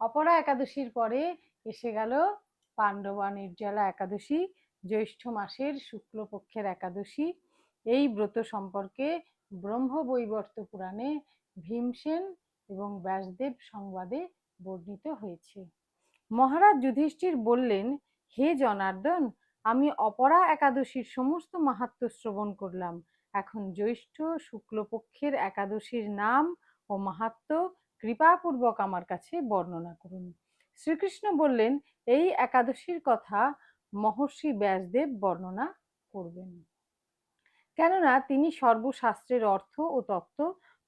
অপরা একাদশীর পরে এসে গেল পাণ্ডবা নির্জলা একাদশী, জ্যৈষ্ঠ মাসের শুক্লপক্ষের একাদশী। এই ব্রত সম্পর্কে ব্রহ্মবৈবর্ত পুরাণে ভীমসেন এবং ব্যাসদেব সংবাদে বর্ণিত হয়েছে। মহারাজ যুধিষ্ঠির বললেন, হে জনার্দন, আমি অপরা একাদশীর সমস্ত মাহাত্ম শ্রবণ করলাম। এখন জ্যৈষ্ঠ শুক্লপক্ষের একাদশীর নাম ও মাহাত্ম কৃপাপূর্বক আমার কাছে বর্ণনা করুন। শ্রীকৃষ্ণ বললেন, এই একাদশীর কথা মহর্ষি ব্যাসদেব বর্ণনা করবেন। কেননা তিনি সর্বশাস্ত্রের অর্থ ও তত্ত্ব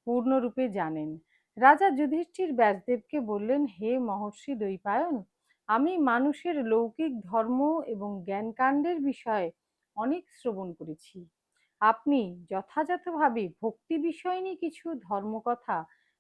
পূর্ণরূপে জানেন। রাজা যুধিষ্ঠির ব্যাসদেবকে বললেন, হে মহর্ষি দৈপায়ন আমি মানুষের লৌকিক ধর্ম এবং জ্ঞানকাণ্ডের বিষয়ে অনেক শ্রবণ করেছি। আপনি যথাযথভাবে ভক্তি বিষয় নিয়ে কিছু ধর্মকথা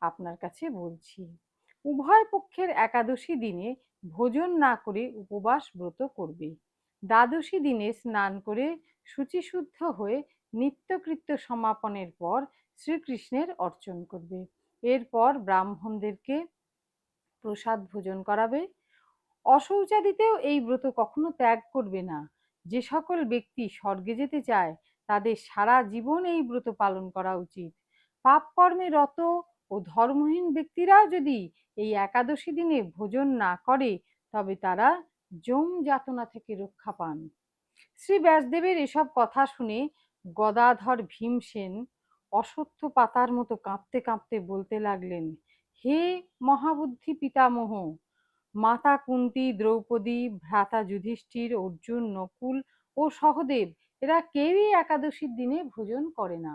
আপনার কাছে বলছি। উভয় পক্ষের একাদশী দিনে ভোজন না করে উপবাস ব্রত করবে। দ্বাদশী দিনে স্নান করে শুচিশুদ্ধ হয়ে নিত্যকৃত্য সমাপনের পর শ্রীকৃষ্ণের অর্চন করবে। এরপর ব্রাহ্মণদেরকে প্রসাদ ভোজন করাবে। অশৌচাদিতেও এই ব্রত কখনো ত্যাগ করবে না। যে সকল ব্যক্তি স্বর্গে যেতে চায়, তাদের সারা জীবন এই ব্রত পালন করা উচিত। পাপ কর্মে রত ও ধর্মহীন ব্যক্তিরাও যদি এই একাদশী দিনে ভোজন না করে, তবে তারা যম যাতনা থেকে রক্ষা পান। শ্রী ব্যাসদেবের এসব কথা শুনে গদাধর ভীমসেন অসত্য পাতার মতো কাঁপতে কাঁপতে বলতে লাগলেন, হে মহাবুদ্ধি পিতামহ, মাতা কুন্তি, দ্রৌপদী, ভ্রাতা যুধিষ্ঠির, অর্জুন, নকুল ও সহদেব, এরা কেউই একাদশীর দিনে ভোজন করে না।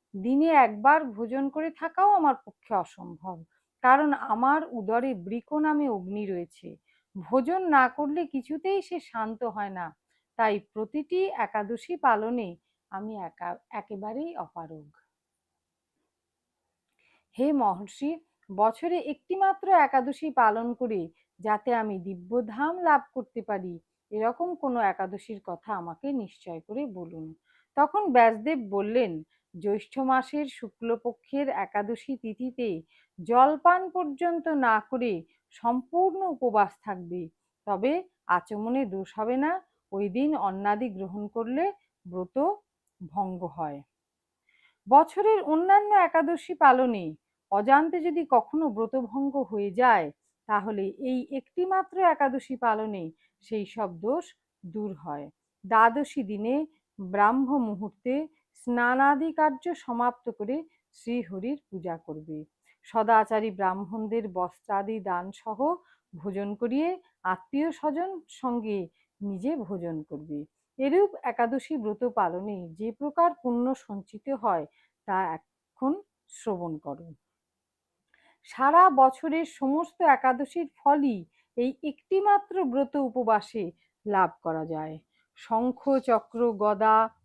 দিনে একবার ভোজন করে থাকাও আমার পক্ষে অসম্ভব। কারণ আমার উদরে বৃক নামে অগ্নি রয়েছে। ভোজন না করলে কিছুতেই সে শান্ত হয় না। তাই প্রতিটি একাদশী পালনে আমি একা, একেবারেই অপারগ। হে মহর্ষি, বছরে একটিমাত্র একাদশী পালন করে যাতে আমি দিব্যধাম লাভ করতে পারি, এরকম কোনো একাদশীর কথা আমাকে নিশ্চয় করে বলুন। তখন ব্যাসদেব বললেন জ্যৈষ্ঠ মাসের শুক্লপক্ষের একাদশী তিথিতে জলপান পর্যন্ত না করে সম্পূর্ণ উপবাস থাকবে। তবে আচমনে দোষ হবে না, ওই দিন অন্নাদি গ্রহণ করলে ব্রত ভঙ্গ হয়। বছরের অন্যান্য একাদশী পালনে অজান্তে যদি কখনো ব্রতভঙ্গ হয়ে যায়, তাহলে এই একটিমাত্র একাদশী পালনে সেই সব দোষ দূর হয়। দ্বাদশী দিনে ব্রাহ্ম মুহূর্তে স্নানাদি কার্য সমাপ্ত করে শ্রীহরির পূজা করবে। সদাচারী ব্রাহ্মণদের বস্ত্রাদি দান সহ ভোজন করিয়ে আত্মীয় স্বজন সঙ্গে নিজে ভোজন করবে। এরূপ একাদশী ব্রত পালনে যে প্রকার পুণ্য সঞ্চিত হয়, তা এখন শ্রবণ করো। সারা বছরের সমস্ত একাদশীর ফলই এই একটিমাত্র ব্রত উপবাসে লাভ করা যায়। শঙ্খ, চক্র, গদা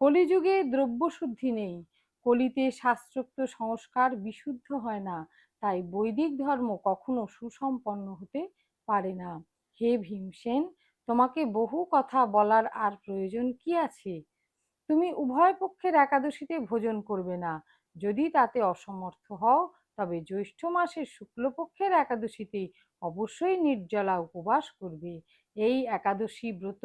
কলিযুগে দ্রব্য শুদ্ধি নেই। কলিতে শাস্ত্রোক্ত সংস্কার বিশুদ্ধ হয় না, তাই বৈদিক ধর্ম কখনো সুসম্পন্ন হতে পারে না। হে ভীমসেন, তোমাকে বহু কথা বলার আর প্রয়োজন কি আছে? তুমি উভয় পক্ষের একাদশীতে ভোজন করবে না। যদি তাতে অসমর্থ হও, তবে জ্যৈষ্ঠ মাসের শুক্লপক্ষের একাদশীতে অবশ্যই নির্জলা উপবাস করবে। এই একাদশী ব্রত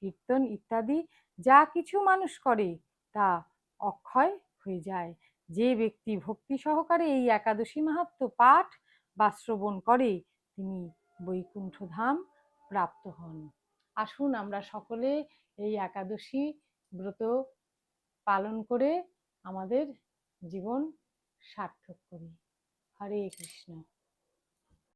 কীর্তন ইত্যাদি যা কিছু মানুষ করে, তা অক্ষয় হয়ে যায়। যে ব্যক্তি ভক্তি সহকারে এই একাদশী মাহাত্ম পাঠ বা শ্রবণ করে, তিনি বৈকুণ্ঠ ধাম প্রাপ্ত হন। আসুন আমরা সকলে এই একাদশী ব্রত পালন করে আমাদের জীবন সার্থক করি। হরে কৃষ্ণ।